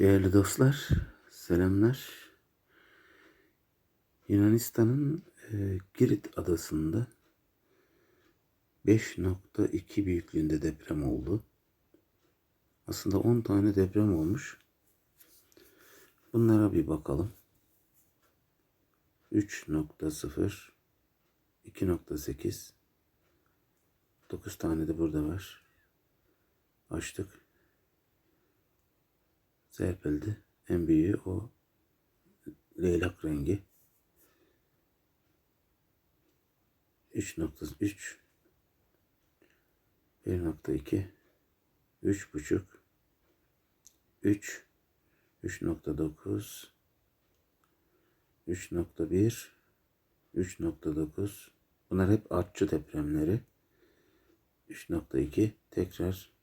Değerli dostlar, selamlar. Yunanistan'ın e, Girit adasında 5.2 büyüklüğünde deprem oldu. Aslında 10 tane deprem olmuş. Bunlara bir bakalım. 3.0 2.8 9 tane de burada var. Açtık. Serpildi. En büyüğü o. Leylak rengi. 3.3 1.2 3.5 3 3.9 3.1 3.9 Bunlar hep artçı depremleri. 3.2 tekrar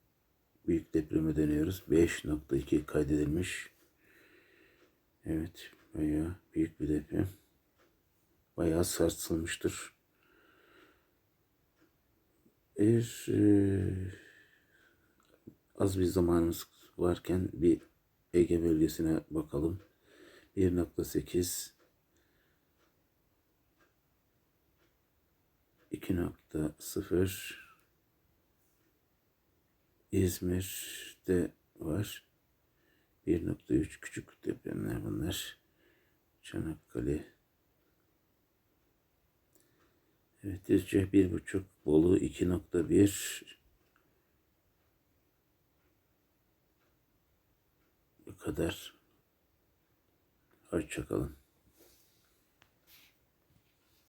büyük depreme dönüyoruz. 5.2 kaydedilmiş. Evet, bayağı büyük bir deprem. Bayağı sarsılmıştır. Bir e, az bir zamanımız varken bir Ege bölgesine bakalım. 1.8 2.0 İzmir'de var. 1.3 küçük depremler bunlar. Çanakkale. Evet Düzce 1.5 Bolu 2.1 Bu kadar. Hoşçakalın.